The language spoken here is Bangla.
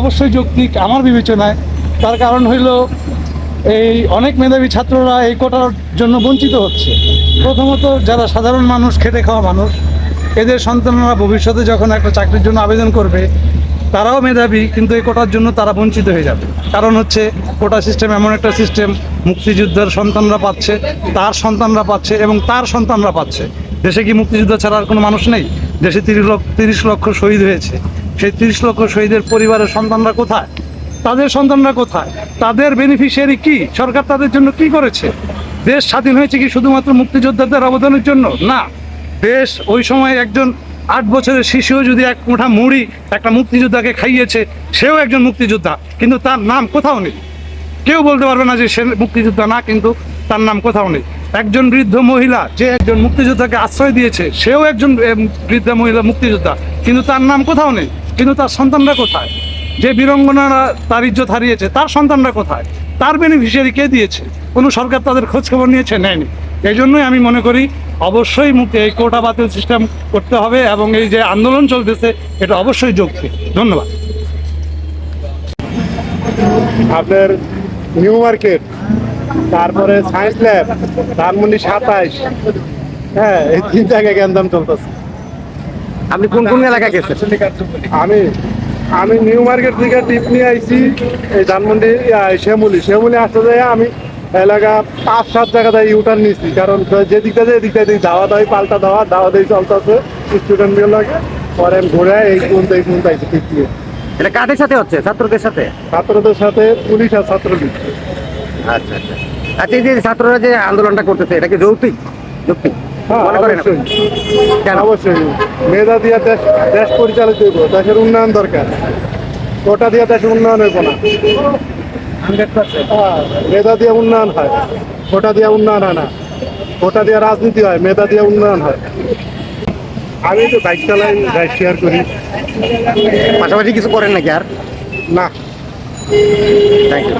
অবশ্যই যৌক্তিক আমার বিবেচনায়। তার কারণ হইল এই অনেক মেধাবী ছাত্ররা এই কোটার জন্য বঞ্চিত হচ্ছে। প্রথমত যারা সাধারণ মানুষ, খেটে খাওয়া মানুষ, এদের সন্তানরা ভবিষ্যতে যখন একটা চাকরির জন্য আবেদন করবে, তারাও মেধাবী, কিন্তু এই কোটার জন্য তারা বঞ্চিত হয়ে যাবে। কারণ হচ্ছে কোটা সিস্টেম এমন একটা সিস্টেম মুক্তিযুদ্ধের সন্তানরা পাচ্ছে, তার সন্তানরা পাচ্ছে এবং তার সন্তানরা পাচ্ছে। দেশে কি মুক্তিযুদ্ধ ছাড়া আর কোনো মানুষ নেই? দেশে তিরিশ লক্ষ তিরিশ লক্ষ শহীদ হয়েছে। সেই তিরিশ লক্ষ শহীদের পরিবারের সন্তানরা কোথায়? তাদের সন্তানরা কোথায়? তাদের বেনিফিশিয়ারি কি? সরকার তাদের জন্য কি করেছে? দেশ স্বাধীন হয়েছে কি শুধুমাত্র মুক্তিযোদ্ধাদের অবদানের জন্য? না। দেশ ওই সময় একজন আট বছরের শিশুও যদি এক মুঠা মুড়ি একটা মুক্তিযোদ্ধাকে খাইয়েছে, সেও একজন মুক্তিযোদ্ধা। কিন্তু তার নাম কোথাও নেই। কেউ বলতে পারবে না যে সে মুক্তিযোদ্ধা না, কিন্তু তার নাম কোথাও নেই। একজন বৃদ্ধ মহিলা যে একজন মুক্তিযোদ্ধাকে আশ্রয় দিয়েছে, সেও একজন বৃদ্ধা মহিলা মুক্তিযোদ্ধা। কিন্তু তার নাম কোথাও নেই। কিন্তু তার সন্তানরা কোথায়? যে বীরঙ্গনারা তার ইজ্জত হারিয়েছে, তার সন্তানরা কোথায়? তার বেনিফিশিয়ারি কে দিয়েছে? কোনো সরকার তাদের খোঁজ খবর নিয়েছে, নেয়নি। এই জন্যই আমি মনে করি, অবশ্যই মুক্তি এই কোটা বাতিল সিস্টেম করতে হবে এবং এই যে আন্দোলন চলতেছে, এটা অবশ্যই যৌক্তিক ধন্যবাদ। আপনার নিউ মার্কেট, তারপরে সায়েন্স ল্যাব ধানমন্ডি সাতাইশ। হ্যাঁ এই তিন জায়গায় গ্যান্দাম চলতেছে। আপনি কোন কোন এলাকায় গেছেন? আমি আমি নিউ মার্কেট থেকে টিপ নিয়ে আইছি এই ধানমন্ডি শ্যামলি। শ্যামলি আসতে যাই আমি এলাকা পাঁচ সাত জায়গাতে ইউটার্ন নিছি কারণ যে দিকটা যে দিকটা দিক দাওয়া দাওয়াই পাল্টা দাওয়া দাওয়া দিয়ে চলতেছে স্টুডেন্টগুলো লাগে। পরে আমি ঘুরে এই কোন এই কোন আইছি টিপ নিয়ে। এটা কাদের সাথে হচ্ছে? ছাত্রদের সাথে? ছাত্রদের সাথে পুলিশ আর ছাত্রলীগ। আচ্ছা আচ্ছা। আচ্ছা এই যে ছাত্ররা যে আন্দোলনটা করতেছে এটা কি যৌক্তিক? যৌক্তিক? মনে করেন অবশ্যই। কেন? অবশ্যই। মেধা দিয়া দেশ দেশ পরিচালিত হইব দেশের উন্নয়ন দরকার। কোটা দিয়া দেশের উন্নয়ন হইব না। হ্যাঁ, মেধা দিয়ে উন্নয়ন হয় কোটা দিয়ে উন্নয়ন হয় না। কোটা দিয়ে রাজনীতি হয় মেধা দিয়ে উন্নয়ন হয়। আমি তো বাইক চালাই রাইড শেয়ার করি। পাশাপাশি কিছু করেন নাকি আর? না। Thank you